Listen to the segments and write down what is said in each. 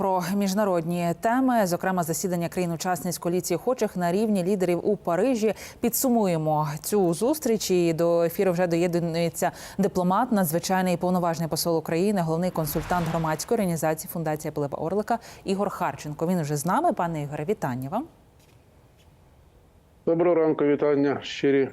про міжнародні теми, зокрема засідання країн-учасниць коаліції охочих на рівні лідерів у Парижі. Підсумуємо цю зустріч. І до ефіру вже доєднується дипломат, надзвичайний повноважний посол України, головний консультант громадської організації Фундація Пилипа Орлика Ігор Харченко. Він вже з нами. Пане Ігоре, вітання вам. Доброго ранку, вітання щирі.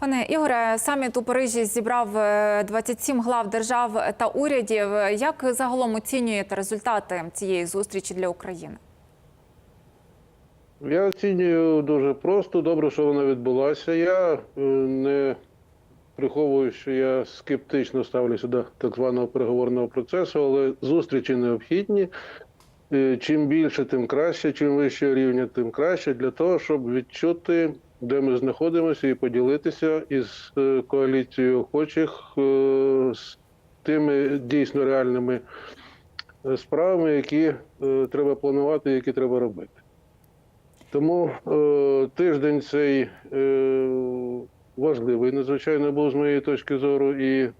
Пане Ігоре, саміт у Парижі зібрав е, 27 глав держав та урядів. Як загалом оцінюєте результати цієї зустрічі для України? Я оцінюю дуже просто. Добре, що вона відбулася. Я е, не приховую, що я скептично ставлюся до так званого переговорного процесу, але зустрічі необхідні. Е, Чим більше, тим краще, чим вищого рівня, тим краще для того, щоб відчути, де ми знаходимося, і поділитися із е, коаліцією охочих е, з тими дійсно реальними е, справами, які треба планувати, які треба робити. Тому тиждень цей важливий, надзвичайно був з моєї точки зору, і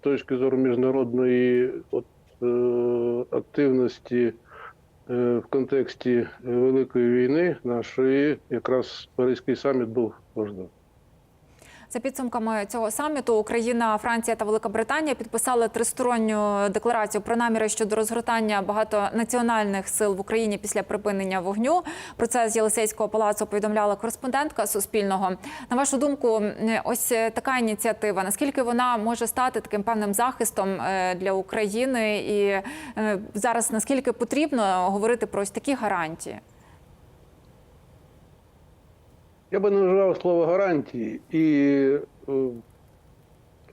точки зору міжнародної от, активності в контексті Великої війни нашої, якраз Паризький саміт був важливий. За підсумками цього саміту Україна, Франція та Велика Британія підписали тристоронню декларацію про наміри щодо розгортання багатонаціональних сил в Україні після припинення вогню. Про це з Єлисейського палацу повідомляла кореспондентка Суспільного. На вашу думку, ось така ініціатива. Наскільки вона може стати таким певним захистом е, для України? І е, зараз наскільки потрібно говорити про ось такі гарантії? Я би не вживав слово гарантії, і е,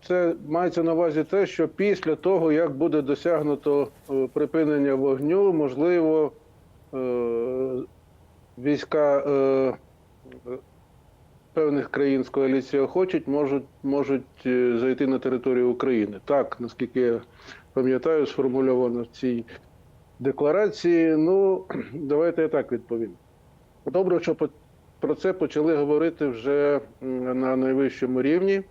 це мається на увазі те, що після того, як буде досягнуто е, припинення вогню, можливо, е, війська певних країн з коаліції охочуть, можуть, можуть зайти на територію України. Так, наскільки я пам'ятаю, сформульовано в цій декларації. Ну, давайте я так відповім. Добре, що про це почали говорити вже на найвищому рівні.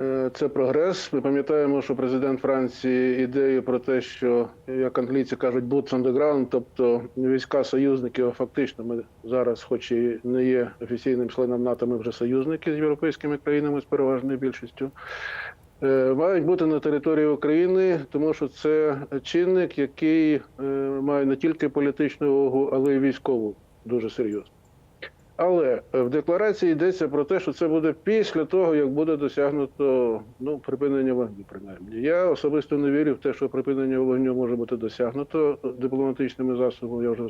Е, Це прогрес. Ми пам'ятаємо, що президент Франції ідею про те, що як англійці кажуть, boots on the ground, тобто війська союзників, фактично ми зараз, хоч і не є офіційним членом НАТО, ми вже союзники з європейськими країнами з переважною більшістю. е, Мають бути на території України, тому що це чинник, який е, має не тільки політичну вагу, але й військову дуже серйозно. Але в декларації йдеться про те, що це буде після того, як буде досягнуто ну, припинення вогню, принаймні. Я особисто не вірю в те, що припинення вогню може бути досягнуто дипломатичними засобами. Я вже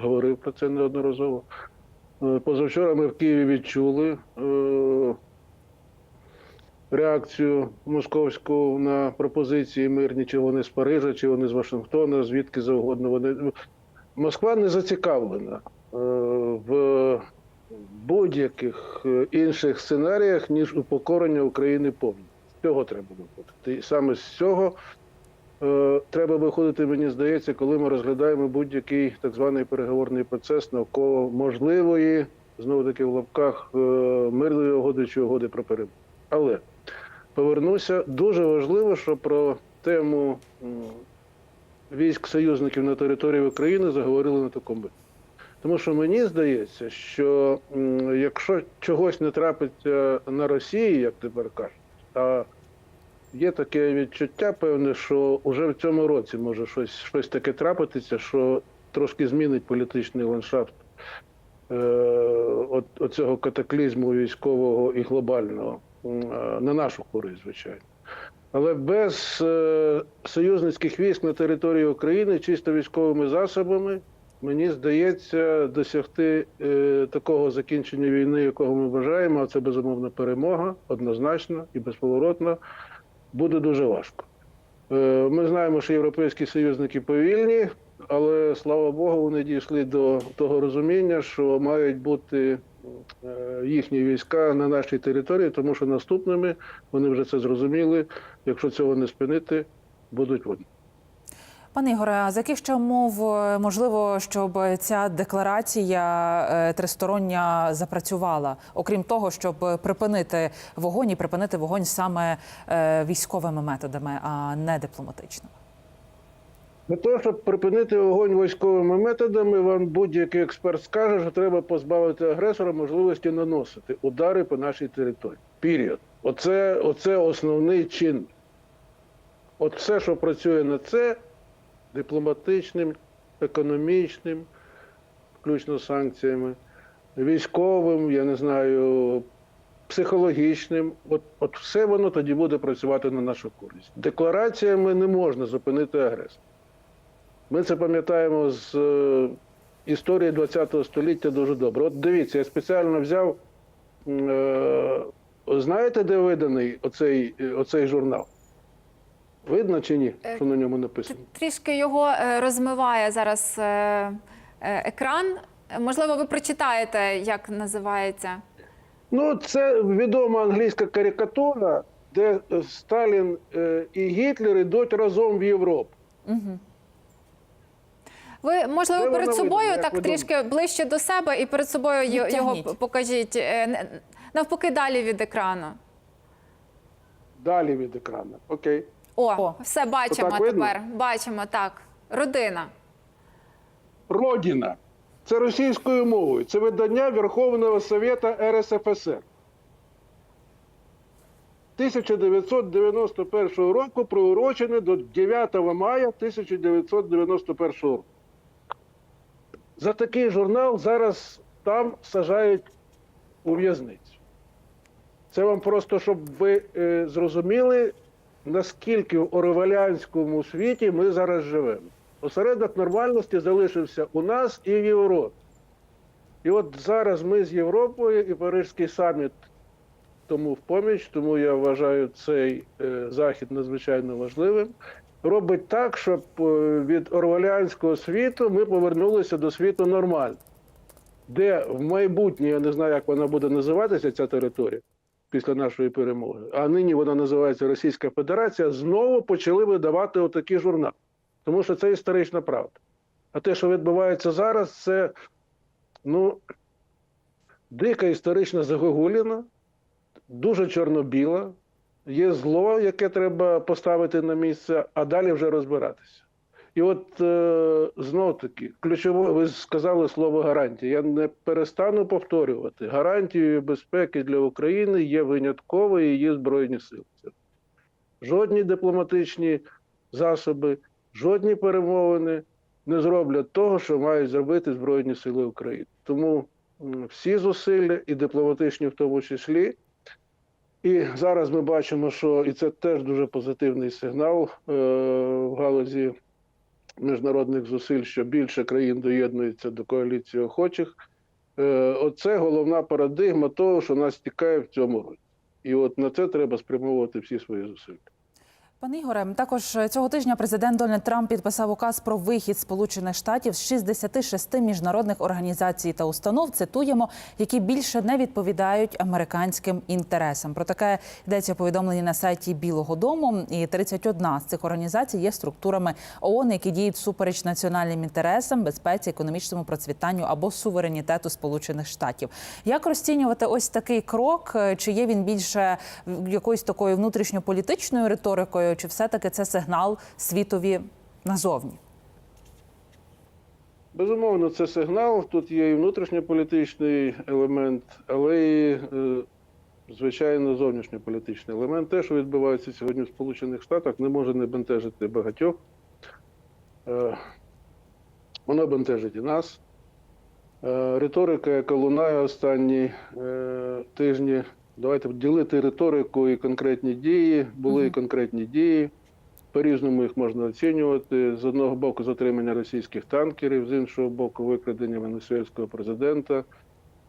говорив про це неодноразово. Е, Позавчора ми в Києві відчули е, реакцію московську на пропозиції мирні, чи вони з Парижа, чи вони з Вашингтона, звідки завгодно вони. Москва не зацікавлена е, будь-яких е, інших сценаріях, ніж упокорення України повністю. З цього треба виходити. І саме з цього е, треба виходити, мені здається, коли ми розглядаємо будь-який так званий переговорний процес навколо можливої, знову таки в лапках, е, мирної угоди чи угоди про перемогу. Але повернуся, дуже важливо, що про тему військ союзників на території України заговорили на такому. Тому що мені здається, що якщо чогось не трапиться на Росії, як тепер кажуть, а є таке відчуття, певне, що вже в цьому році може щось, щось таке трапитися, що трошки змінить політичний ландшафт е, от, от цього катаклізму військового і глобального е, на нашу користь, звичайно. Але без е, союзницьких військ на території України чисто військовими засобами, мені здається, досягти е, такого закінчення війни, якого ми бажаємо, а це безумовна перемога, однозначно і безповоротна, буде дуже важко. Е, ми знаємо, що європейські союзники повільні, але слава Богу, вони дійшли до того розуміння, що мають бути е, їхні війська на нашій території, тому що наступними вони вже це зрозуміли. Якщо цього не спинити, будуть вони. Пане Ігоре, а з яких ще умов е, можливо, щоб ця декларація е, тристороння запрацювала, окрім того, щоб припинити вогонь і припинити вогонь саме е, військовими методами, а не дипломатичними? Для того, щоб припинити вогонь військовими методами, вам будь-який експерт скаже, що треба позбавити агресора можливості наносити удари по нашій території. Пір'яд. Оце, оце основний чин. От все, що працює на це, дипломатичним, економічним, включно з санкціями, військовим, я не знаю, психологічним, от, от все воно тоді буде працювати на нашу користь. Деклараціями не можна зупинити агресора. Ми це пам'ятаємо з е, історії ХХ століття дуже добре. От дивіться, я спеціально взяв. Е, знаєте, де виданий оцей, оцей журнал? Видно чи ні? Е, Що на ньому написано? Трішки його е, розмиває зараз е, екран. Можливо, ви прочитаєте, як називається. Ну, це відома англійська карикатура, де Сталін і Гітлер йдуть разом в Європу. Ви можливо Де перед собою видно, так трішки ближче до себе і перед собою й- його покажіть. Навпаки, далі від екрану. Далі від екрану. Окей. О, О. все бачимо видно? тепер. Бачимо так. Родина. Родина. Це російською мовою. Це видання Верховного Совета РСФСР. 1991 року приурочене до 9 мая 1991 року. За такий журнал зараз там сажають у в'язницю. Це вам просто, щоб ви е, зрозуміли, наскільки в орвелянському світі ми зараз живемо. Осередок нормальності залишився у нас і в Європі. І от зараз ми з Європою і Парижський саміт тому в поміч, тому я вважаю цей е, захід надзвичайно важливим. Робить так, щоб е, від орвелянського світу ми повернулися до світу нормально, де в майбутнє, я не знаю, як вона буде називатися, ця територія після нашої перемоги, а нині вона називається Російська Федерація, знову почали видавати отакі журнали. Тому що це історична правда. А те, що відбувається зараз, це ну, дика історична загогуліна, дуже чорно-біла. Є зло, яке треба поставити на місце, а далі вже розбиратися. І от е, знов таки, ключове, ви сказали слово гарантія. Я не перестану повторювати. Гарантією безпеки для України є винятково її Збройні Сили. Жодні дипломатичні засоби, жодні перемовини не зроблять того, що мають зробити Збройні Сили України. Тому всі зусилля, і дипломатичні в тому числі. І зараз ми бачимо, що і це теж дуже позитивний сигнал е, в галузі міжнародних зусиль, що більше країн доєднується до коаліції охочих. Е, оце головна парадигма того, що нас тікає в цьому році. І от на це треба спрямовувати всі свої зусилля. Пане Ігоре, також цього тижня президент Дональд Трамп підписав указ про вихід Сполучених Штатів з 66 міжнародних організацій та установ. Цитуємо, які більше не відповідають американським інтересам. Про таке йдеться повідомлення на сайті Білого Дому. І 31 з цих організацій є структурами ООН, які діють всупереч національним інтересам, безпеці, економічному процвітанню або суверенітету Сполучених Штатів. Як розцінювати ось такий крок? Чи є він більше якоюсь такою внутрішньополітичною риторикою, чи все-таки це сигнал світові назовні? Безумовно, це сигнал. Тут є і внутрішньополітичний елемент, але і, е, звичайно, зовнішньополітичний елемент. Те, що відбувається сьогодні в Сполучених Штатах, не може не бентежити багатьох. Е, Воно бентежить і нас. Е, Риторика, яка лунає останні тижні, давайте ділити риторику і конкретні дії. Були і конкретні дії. По-різному їх можна оцінювати. З одного боку, затримання російських танкерів, з іншого боку, викрадення венесуельського президента.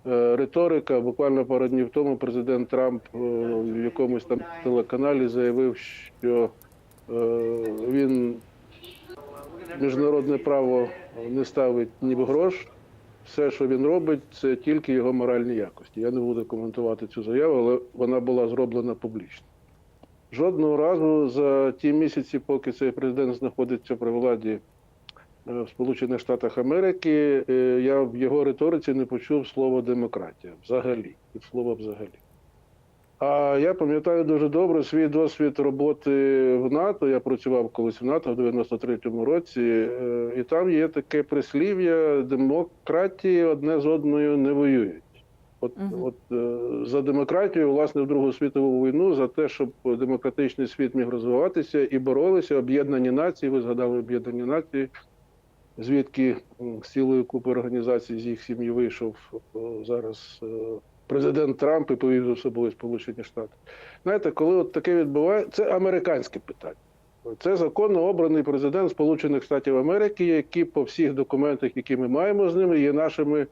Е, Риторика. Буквально пару днів тому президент Трамп е, в якомусь там телеканалі заявив, що е, він міжнародне право не ставить ні в грош. Все, що він робить, це тільки його моральні якості. Я не буду коментувати цю заяву, але вона була зроблена публічно. Жодного разу за ті місяці, поки цей президент знаходиться при владі е, в Сполучених Штатах Америки, е, я в його риториці не почув слово демократія взагалі. Від слова взагалі. А я пам'ятаю дуже добре свій досвід роботи в НАТО. Я працював колись в НАТО в 93-му році, е, і там є таке прислів'я: демократії одне з одною не воюють. От, Мгм. от е, за демократію, власне, в Другу світову війну, за те, щоб демократичний світ міг розвиватися і боролися об'єднані нації. Ви згадали об'єднані нації, звідки з цілої купи організацій з їх сім'ї вийшов е, зараз президент Трамп і повів за собою Сполучені Штати. Знаєте, коли от таке відбувається, це американське питання. Це законно обраний президент Сполучених Штатів Америки, які по всіх документах, які ми маємо з ними, є нашими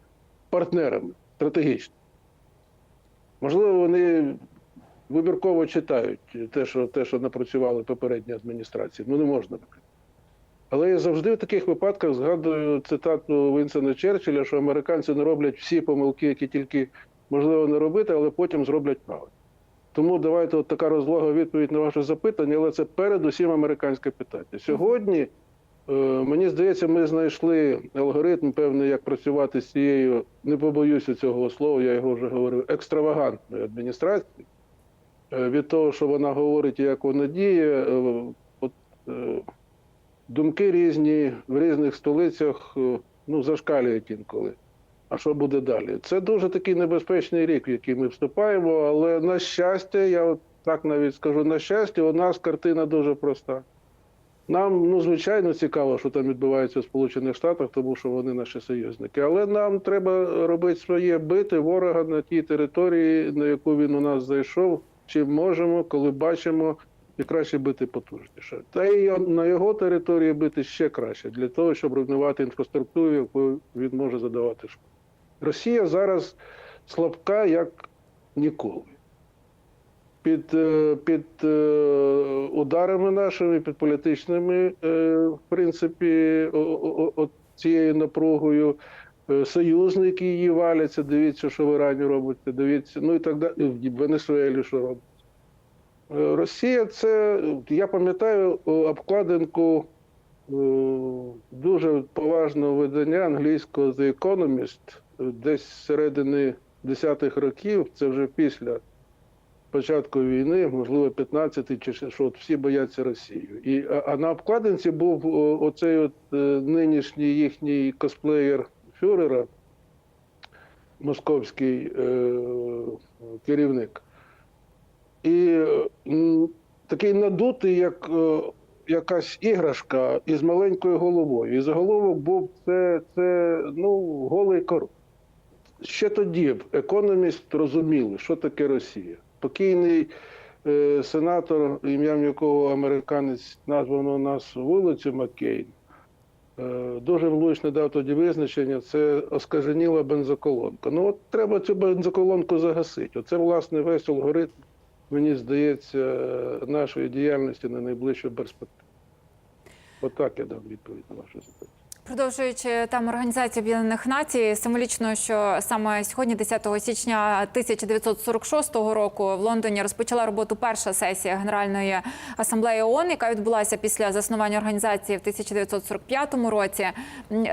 партнерами стратегічно. Можливо, вони вибірково читають те, що, те, що напрацювали попередні адміністрації. Ну, не можна. Але я завжди в таких випадках згадую цитату Вінсена Черчилля, що американці не роблять всі помилки, які тільки можливо не робити, але потім зроблять правильно. Тому давайте от така розлога відповідь на ваше запитання, але це передусім американське питання. Сьогодні, е, мені здається, ми знайшли алгоритм певний, як працювати з цією, не побоюся цього слова, я його вже говорив, екстравагантною адміністрацією. Е, Від того, що вона говорить як вона діє, е, от, думки різні в різних столицях ну, зашкалюють інколи. А що буде далі? Це дуже такий небезпечний рік, в який ми вступаємо, але на щастя, я от так навіть скажу, на щастя, у нас картина дуже проста. Нам, ну, звичайно, цікаво, що там відбувається в Сполучених Штатах, тому що вони наші союзники. Але нам треба робити своє бити ворога на тій території, на яку він у нас зайшов, чим можемо, коли бачимо, і краще бити потужніше. Та й на його території бити ще краще, для того, щоб руйнувати інфраструктуру, яку він може задавати шкоду. Росія зараз слабка як ніколи. Під, е, під е, ударами нашими, під політичними, е, в принципі, о- о- о- цією напругою. Союзники її валяться, дивіться, що в Ірані робиться, дивіться, ну і так далі, в Венесуелі, що робить. Росія це, я пам'ятаю обкладинку дуже поважного видання англійського The Economist, десь з середини 10-х років, це вже після початку війни, можливо, 15-й чи що, всі бояться Росію. І, а, на обкладинці був оцей от е, нинішній їхній косплеєр фюрера, московський е, керівник. І такий надутий, як е, якась іграшка із маленькою головою. І заголовок був це, це ну, голий король. Ще тоді економіст розуміли, що таке Росія. Покійний е, сенатор, ім'ям якого американець названо у нас вулицю Маккейн, е, дуже влучно дав тоді визначення, це оскаженіла бензоколонка. Ну от треба цю бензоколонку загасити. Оце, власне, весь алгоритм, мені здається, нашої діяльності на найближчу перспективу. Отак я дам відповідь на ваше запитання. Продовжуючи тему Організації Об'єднаних Націй, символічно, що саме сьогодні, 10 січня 1946 року, в Лондоні розпочала роботу перша сесія Генеральної асамблеї ООН, яка відбулася після заснування організації в 1945 році.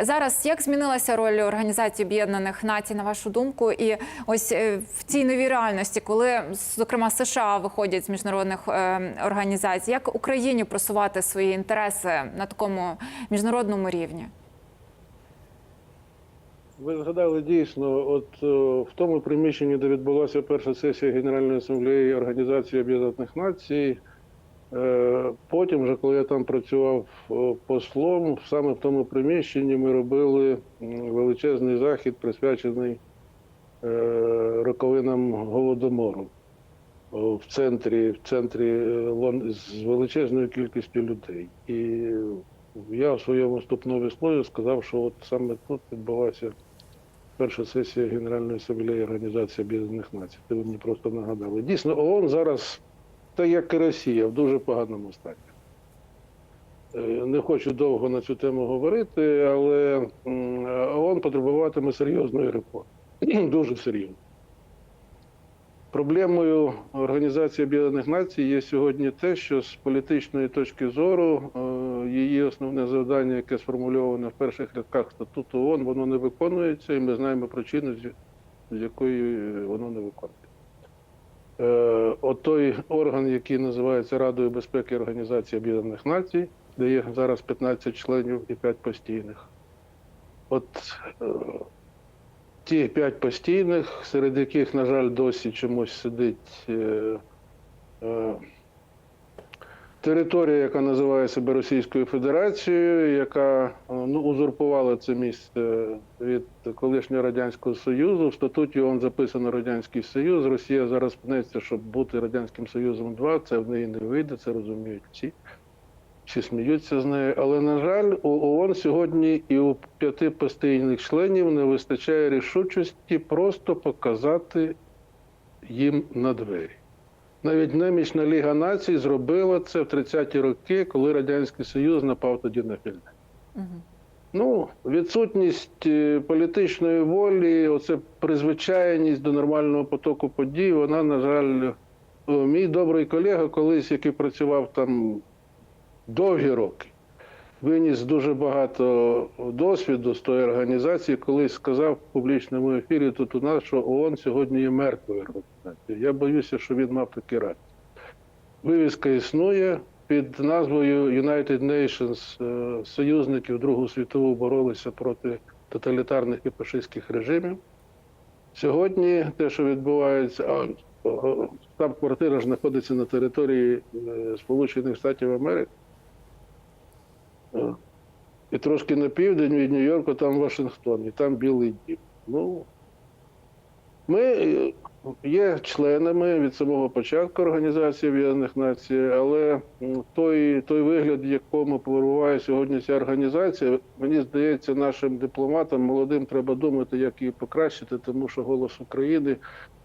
Зараз як змінилася роль Організації Об'єднаних Націй, на вашу думку, і ось е, в цій новій реальності, коли зокрема США виходять з міжнародних е, організацій, як Україні просувати свої інтереси на такому міжнародному рівні? Ви згадали дійсно, от е, в тому приміщенні, де відбулася перша сесія Генеральної асамблеї Організації Об'єднаних Націй. е, Потім, вже коли я там працював е, послом, саме в тому приміщенні ми робили величезний захід, присвячений роковинам голодомору в центрі, в центрі з величезною кількістю людей. І я в своєму вступному слові сказав, що от саме тут відбулася перша сесія Генеральної асамблеї Організації Об'єднаних Націй. Це ви мені просто нагадали. Дійсно, ООН зараз, так як і Росія, в дуже поганому стані. Е, Не хочу довго на цю тему говорити, але ООН потребуватиме серйозної реформи. Дуже серйозно. Проблемою Організації Об'єднаних Націй є сьогодні те, що з політичної точки зору е, її основне завдання, яке сформульоване в перших рядках статуту ООН, воно не виконується, і ми знаємо причину, з- якої е, воно не виконується. е, от той орган, який називається Радою безпеки Організації Об'єднаних Націй, де є зараз 15 членів і 5 постійних. От ті 5 постійних, серед яких, на жаль, досі чомусь сидить е, е, територія, яка називає себе Російською Федерацією, яка е, ну, узурпувала це місце від колишнього Радянського Союзу. В статуті ООН записано Радянський Союз. Росія зараз пнеться, щоб бути Радянським Союзом 2. Це в неї не вийде, це розуміють всі. Всі сміються з нею. Але, на жаль, у ООН сьогодні і у п'яти постійних членів не вистачає рішучості просто показати їм на двері. Навіть немічна Ліга націй зробила це в 30-ті роки, коли Радянський Союз напав тоді на Фінляндію. Ну, відсутність е, політичної волі, оце призвичайність до нормального потоку подій, вона, на жаль, мій добрий колега, колись, який працював там довгі роки, виніс дуже багато досвіду з тої організації, колись сказав в публічному ефірі тут у нас, що ООН сьогодні є мертвою організацією. Я боюся, що він мав такі рації. Вивіска існує під назвою United Nations е, союзників Другу світову боролися проти тоталітарних і фашистських режимів. Сьогодні те, що відбувається, штаб-квартира ж знаходиться на території е, Сполучених Штатів Америки. Е, І трошки на південь від Нью-Йорку, там Вашингтон, і там Білий Дім. Ну, ми е, є членами від самого початку Організації Об'єднаних Націй, але той, той вигляд, в якому перебуває сьогодні ця організація, мені здається, нашим дипломатам молодим треба думати, як її покращити, тому що голос України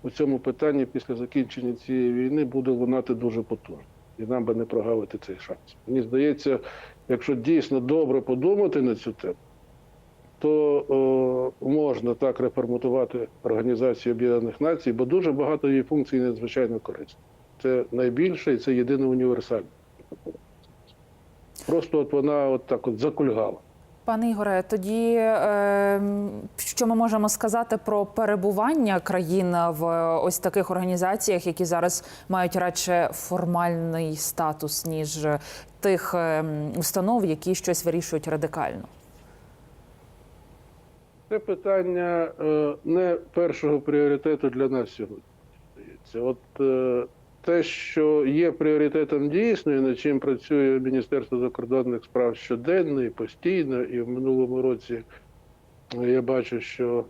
у цьому питанні після закінчення цієї війни буде лунати дуже потужно. І нам би не прогавити цей шанс. Мені здається, якщо дійсно добре подумати на цю тему, то о, можна так реформатувати Організацію Об'єднаних Націй, бо дуже багато її функцій надзвичайно корисних. Це найбільше і це єдине універсальне. Просто от вона от так от закульгала. Пане Ігоре, тоді е, що ми можемо сказати про перебування країн в ось таких організаціях, які зараз мають радше формальний статус, ніж тих е, установ, які щось вирішують радикально? Це питання е, не першого пріоритету для нас сьогодні. От е, те, що є пріоритетом дійсно, і над чим працює Міністерство закордонних справ щоденно і постійно, і в минулому році е, я бачу, що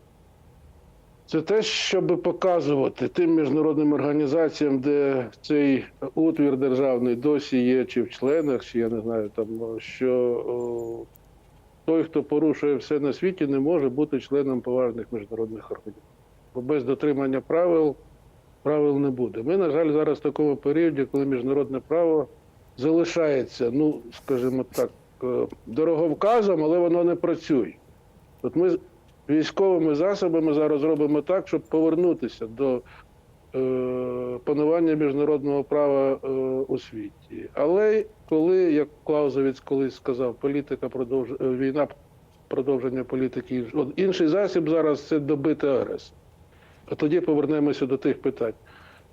це те, щоб показувати тим міжнародним організаціям, де цей утвір державний досі є, чи в членах, чи я не знаю, там що о, той, хто порушує все на світі, не може бути членом поважних міжнародних організацій. Бо без дотримання правил правил не буде. Ми, на жаль, зараз в такому періоді, коли міжнародне право залишається, ну, скажімо так, е, дороговказом, але воно не працює. От ми військовими засобами зараз робимо так, щоб повернутися до е, панування міжнародного права е, у світі. Але коли, як Клаузовець колись сказав, політика продовж... війна продовження політики. Інший засіб зараз це добити агресора. А тоді повернемося до тих питань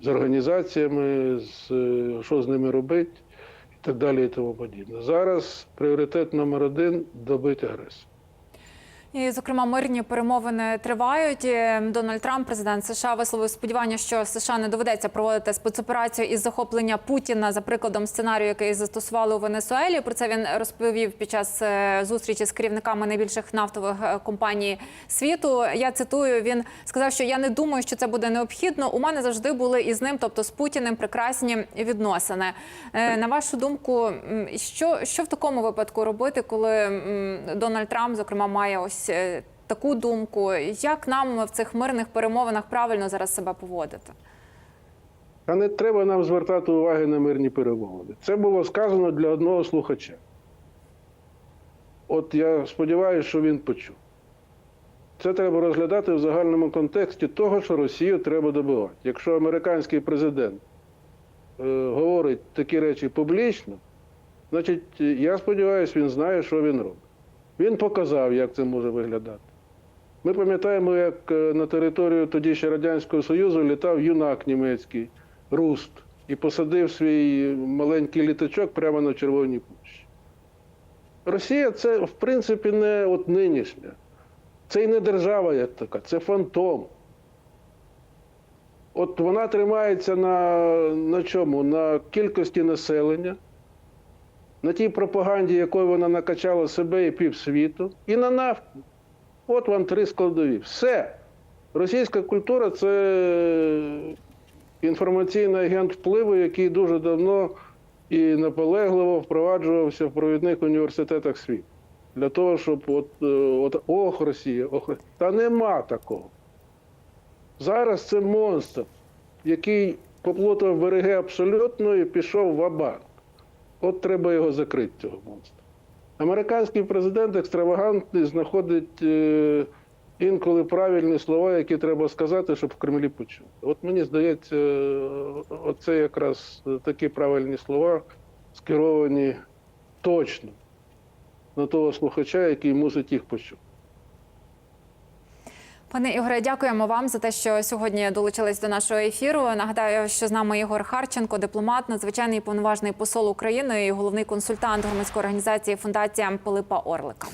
з організаціями, з е, що з ними робити і так далі, і тому подібне. Зараз пріоритет номер один добити агресора. І, зокрема, мирні перемовини тривають. Дональд Трамп, президент США, висловив сподівання, що США не доведеться проводити спецоперацію із захоплення Путіна за прикладом сценарію, який застосували у Венесуелі. Про це він розповів під час е, зустрічі з керівниками найбільших нафтових е, компаній світу. Я цитую: він сказав, що я не думаю, що це буде необхідно. У мене завжди були із ним, тобто з Путіним, прекрасні відносини. Е, На вашу думку, що, що в такому випадку робити, коли Дональд Трамп, зокрема, має ось е, таку думку? Як нам в цих мирних перемовинах правильно зараз себе поводити? А не треба нам звертати уваги на мирні перемовини. Це було сказано для одного слухача. От я сподіваюся, що він почув. Це треба розглядати в загальному контексті того, що Росію треба добивати. Якщо американський президент е, говорить такі речі публічно, значить, е, я сподіваюся, він знає, що він робить. Він показав, як це може виглядати. Ми пам'ятаємо, як е, на територію тоді ще Радянського Союзу літав юнак німецький руст і посадив свій маленький літачок прямо на Червоній площі. Росія це, в принципі, не от нинішня. Це і не держава як така, це фантом. От вона тримається на, на чому? На кількості населення, на тій пропаганді, якою вона накачала себе і півсвіту, і на нафті. От вам три складові. Все. Російська культура це інформаційний агент впливу, який дуже давно і наполегливо впроваджувався в провідних університетах світу. Для того, щоб от, е, от ох, Росія, ох, Та нема такого. Зараз це монстр, який поплутав береги абсолютно і пішов в абанк. От треба його закрити, цього монстра. Американський президент екстравагантний знаходить е, інколи правильні слова, які треба сказати, щоб в Кремлі почути. От мені здається, оце якраз такі правильні слова, скеровані точно на того слухача, який мусить їх почути. Пане Ігоре, дякуємо вам за те, що сьогодні долучились до нашого ефіру. Нагадаю, що з нами Ігор Харченко, дипломат, надзвичайний повноважний посол України і головний консультант громадської організації Фундація Пилипа Орлика.